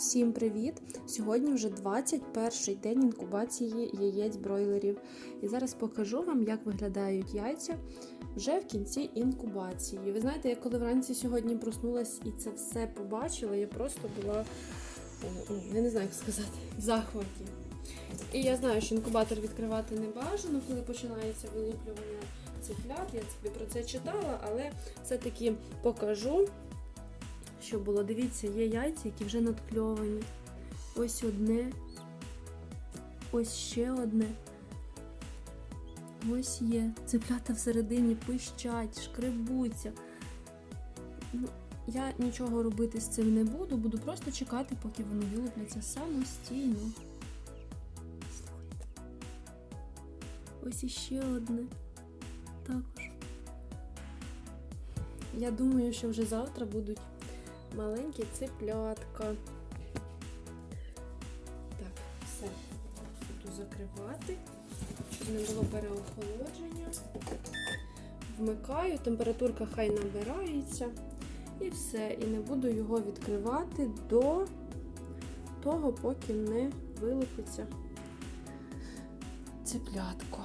Всім привіт! Сьогодні вже 21 день інкубації яєць бройлерів. І зараз покажу вам, як виглядають яйця вже в кінці інкубації. Ви знаєте, я коли вранці сьогодні проснулась і це все побачила, я просто була, я не знаю, як сказати, в захваті. І я знаю, що інкубатор відкривати не бажано, коли починається вилуплювання цифлят. Я собі про це читала, але все-таки покажу що було. Дивіться, є яйця, які вже надкльовані. Ось одне. Ось ще одне. Ось є. Цеплята всередині пищать, шкребуться. Ну, я нічого робити з цим не буду, буду просто чекати, поки вони вилупляться самостійно. Ось іще одне. Також. Я думаю, що вже завтра будуть маленькі цеплятка. Так, все. Буду закривати, щоб не було переохолодження. Вмикаю, температурка хай набирається. І все. І не буду його відкривати до того, поки не вилупиться цеплятко.